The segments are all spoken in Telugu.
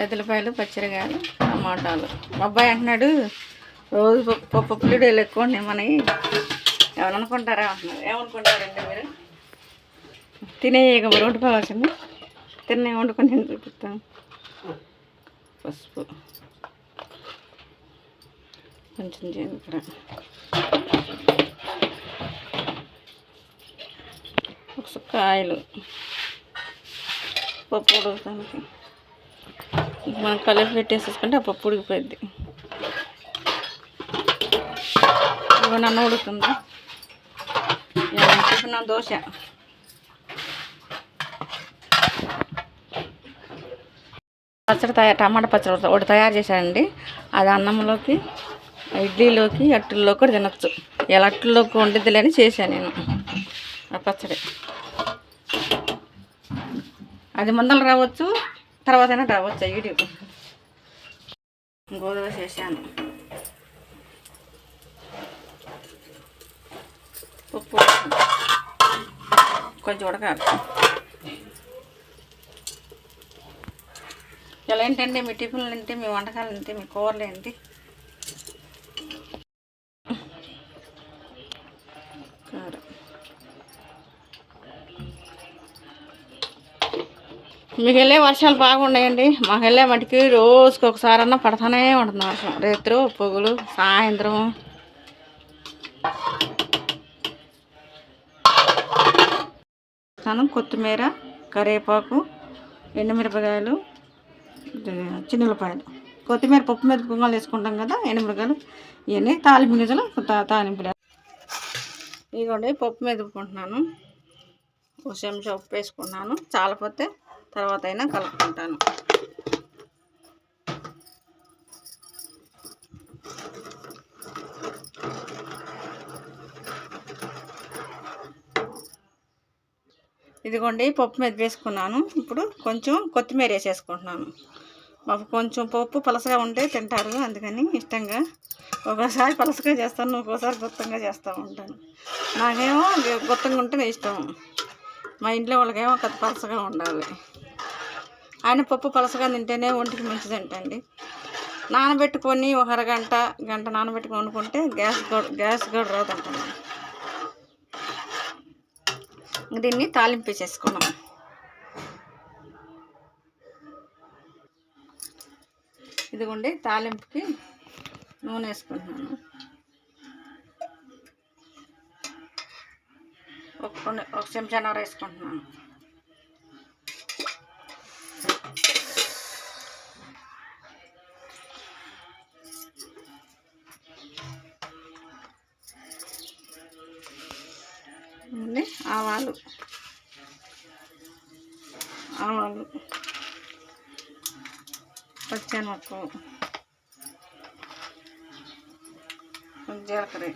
పెద్దలపాయలు పచ్చిరకాయలు టమాటాలు. మా అబ్బాయి అంటున్నాడు రోజు పప్పు పప్పు పులిడేలు ఎక్కువ మనవి ఏమని అంటున్నారు ఏమనుకుంటారండి మీరు? తినే రోడ్డు వండుకోవాల్సింది తినే వండుకొని నేను చూపిస్తాను పసుపు. కొంచెం జీలకర్ర. ఒక సుక్క ఆయిల్. పప్పు ఉడకడానికి మనం కలిపి పెట్టేసేసుకుంటే ఆ పప్పు ఉడికిపోద్ది ఇవన్నీ అన్నం ఉడుకుతుంది టిఫిన్ దోశ. పచ్చడి తయారు టమాటా పచ్చడి ఒకటి తయారు చేశానండి. అది అన్నంలోకి ఇడ్లీలోకి అట్టుల్లో కూడా తినచ్చు. ఇలా అట్టుల్లోకి వండిద్దిలే అని చేశాను నేను ఆ పచ్చడి. అది ముందలు రావచ్చు తర్వాత అయినా రావచ్చు యూట్యూబ్? గోధుమ చేశాను ఉప్పు. కొంచెం ఉడకాలి. ఇలా ఏంటంటే మీ టిఫిన్లు ఏంటి మీ వంటకాలు ఏంటి మీ కూరలు ఏంటి కారం మీకు వెళ్ళే వర్షాలు బాగున్నాయండి. మాకు వెళ్ళే మటుకి రోజుకి ఒకసారన్నా పడతానే ఉంటుంది వర్షం. రేత్రు పొగులు సాయంత్రం. స్థానం కొత్తిమీర కరివేపాకు ఎండుమిరపకాయలు చిన్నపాయలు కొత్తిమీర పప్పు మీద పొంగలు వేసుకుంటాం కదా ఎండుమిరపకాయలు ఇవన్నీ తాలింపు గింజలు తాలింపు తాలింపులు ఇదిగోండి పప్పు మెదుపుకుంటున్నాను ఒక చెంచా ఉప్పు వేసుకున్నాను. చాలపోతే తర్వాత అయినా కలుపుకుంటాను. ఇదిగోండి పప్పు మీద వేసుకున్నాను. ఇప్పుడు కొంచెం కొత్తిమీర వేసేసుకుంటున్నాను. మాకు కొంచెం పప్పు పలసగా ఉంటే తింటారు అందుకని ఇష్టంగా ఒకసారి పలసగా చేస్తాను ఒక్కోసారి గుత్తంగా చేస్తూ ఉంటాను. నాకేమో గుత్తంగా ఉంటేనే ఇష్టం. మా ఇంట్లో వాళ్ళకేమో కొత్త పలసగా ఉండాలి. ఆయన పప్పు పలసగా తింటేనే ఒంటికి మంచిదంటండి నానబెట్టుకొని ఒక అరగంట గంట నానబెట్టుకొని వండుకుంటే గ్యాస్ కూడా గ్యాస్ కూడా రాదంటాను దీన్ని తాలింపు చేసుకున్నాం. ఇదిగోండి తాలింపుకి నూనె వేసుకుంటున్నాను. ఒక కొన్ని ఒక చెంచాన్నర వేసుకుంటున్నాను ఆవాలు. ఆవాలు. పచ్చెనపప్పు కొంచెం జీలకర్ర.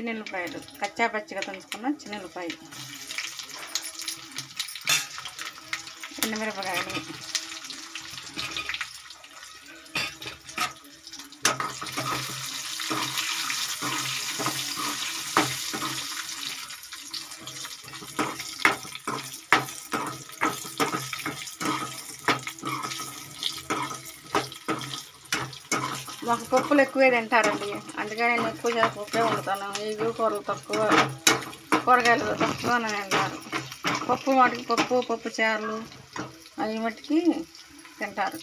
చిన్నెల్లిపాయలు కచ్చా పచ్చిగా తుంచుకున్న చిన్నెల్లిపాయలు. ఎండుమిరపకాయలు. మాకు పప్పులు ఎక్కువే తింటారండి. అందుకని నేను ఎక్కువ చేసి పప్పే వండుతాను. ఇవి కూరలు తక్కువ కూరగాయలు తక్కువ అని తింటారు. పప్పు వాటికి పప్పు పప్పు చారులు అవి మటుకి తింటారు.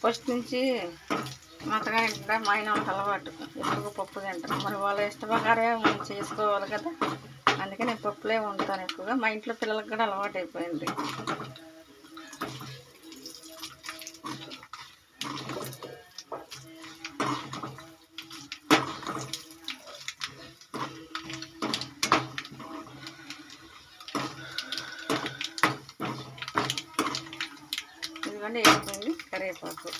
ఫస్ట్ నుంచి మా అత్తగారి ఇంట్లో మా ఆయన వాళ్ళకి అలవాటు. ఎక్కువ పప్పు తింటారు మరి వాళ్ళ ఇష్టప్రకారమే మనం చేసుకోవాలి కదా. అందుకే నేను పప్పులే వండుతాను ఎక్కువగా. మా ఇంట్లో పిల్లలకు కూడా అలవాటు అయిపోయింది. பார்ப்போம்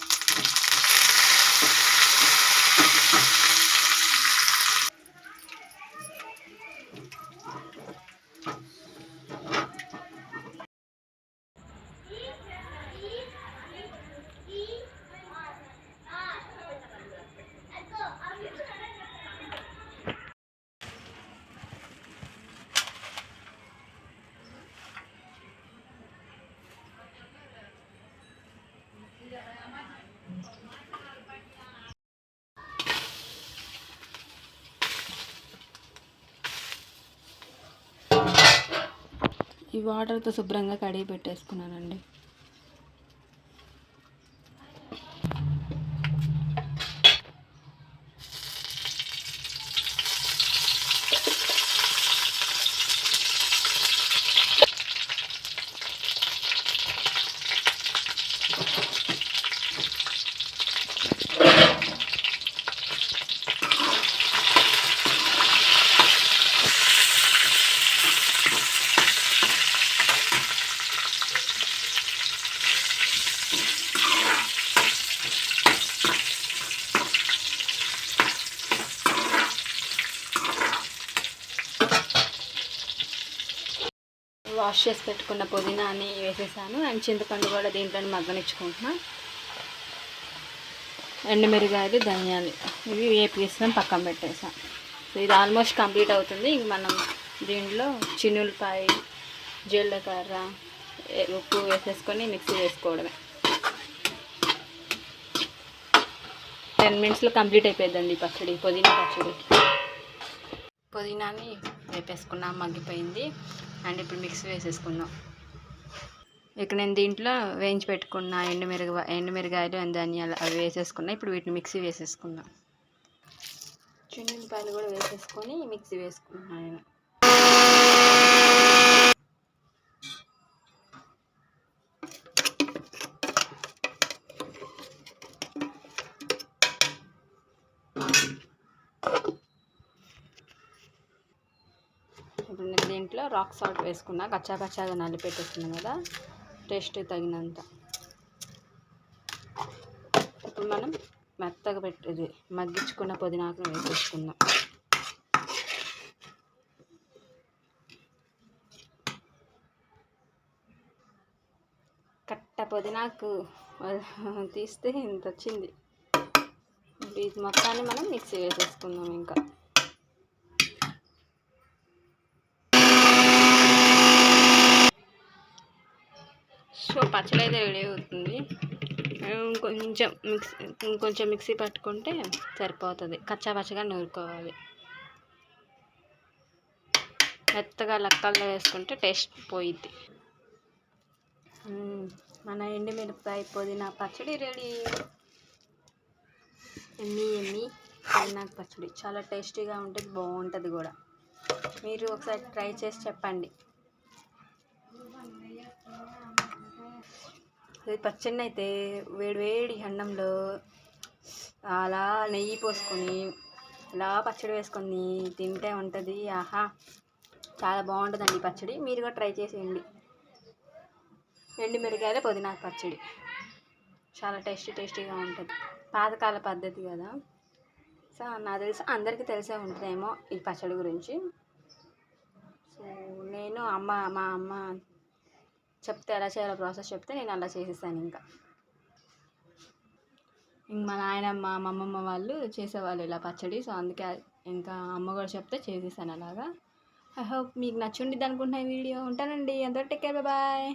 ఈ వాటర్తో శుభ్రంగా కడిగి పెట్టేసుకున్నానండి. వాష్ చేసి పెట్టుకున్న పుదీనాని వేసేసాను అండ్ చింతపండు కూడా దీంట్లో మగ్గనిచ్చుకుంటున్నా. ఎండుమిరగాయలు ధనియాలు ఇవి వేపిస్తాం పక్కన పెట్టేసాం. సో ఇది ఆల్మోస్ట్ కంప్లీట్ అవుతుంది. ఇంక మనం దీంట్లో చిన్నులపాయ జీలకర్ర ఉప్పు వేసేసుకొని మిక్సీ వేసుకోవడమే. టెన్ మినిట్స్లో కంప్లీట్ అయిపోయిందండి పచ్చడి పుదీనా పచ్చడి. పుదీనాని వేపేసుకున్నాం మగ్గిపోయింది. అండ్ ఇప్పుడు మిక్సీ వేసేసుకుందాం. ఇక్కడ నేను దీంట్లో వేయించి పెట్టుకున్న ఎండుమిరగ ఎండుమిరగాయలు అండ్ ధనియాలు అవి వేసేసుకున్నా. ఇప్పుడు వీటిని మిక్సీ వేసేసుకుందాం. చిన్నపాయలు కూడా వేసేసుకొని మిక్సీ వేసుకున్నాను నేను. నేను దీంట్లో రాక్ సాల్ట్ వేసుకున్నా కచ్చా కచ్చాగా నలిపెట్టేస్తున్నాను కదా టేస్ట్ తగినంత. ఇప్పుడు మనం మెత్తగా పెట్టేది మగ్గించుకున్న పుదీనాకును వేసేసుకుందాం. కట్ట పుదీనాకు తీస్తే ఇంత వచ్చింది ఇది మొత్తాన్ని మనం మిక్సీ వేసేసుకుందాం ఇంకా. సో పచ్చడి అయితే రెడీ అవుతుంది. కొంచెం మిక్సీ ఇంకొంచెం మిక్సీ పట్టుకుంటే సరిపోతుంది. కచ్చా పచ్చగా నూరుకోవాలి. మెత్తగా లక్కల్లో వేసుకుంటే టేస్ట్ పోయిద్ది. మన ఎండుమిరపకాయ పుదీనా పచ్చడి రెడీ. ఎమ్మి ఎమ్మి పుదీనా పచ్చడి. చాలా టేస్టీగా ఉంటుంది బాగుంటుంది కూడా. మీరు ఒకసారి ట్రై చేసి చెప్పండి. పచ్చడి అయితే వేడివేడి అన్నంలో అలా నెయ్యి పోసుకొని ఇలా పచ్చడి వేసుకొని తింటే ఉంటుంది. ఆహా చాలా బాగుంటుందండి ఈ పచ్చడి. మీరు కూడా ట్రై చేసేయండి. ఎండు మిరగాయల పుదీనా పచ్చడి. చాలా టేస్టీ టేస్టీగా ఉంటుంది. పాతకాల పద్ధతి కదా. సో నాకు తెలిసి అందరికీ తెలిసే ఉంటుందేమో ఈ పచ్చడి గురించి. సో నేను అమ్మ మా అమ్మ చెప్తే ఎలా చేయాలో ప్రాసెస్ చెప్తే నేను అలా చేసేసాను ఇంకా. ఇంక మా నాయనమ్మ మా అమ్మమ్మ వాళ్ళు చేసేవాళ్ళు ఇలా పచ్చడి. సో అందుకే ఇంకా అమ్మ కూడా చెప్తే చేసేసాను అలాగా. ఐ హోప్ మీకు నచ్చుండిద్ది అనుకుంటున్నా ఈ వీడియో. ఉంటానండి. అందరూ టేక్ కేర్ బాయ్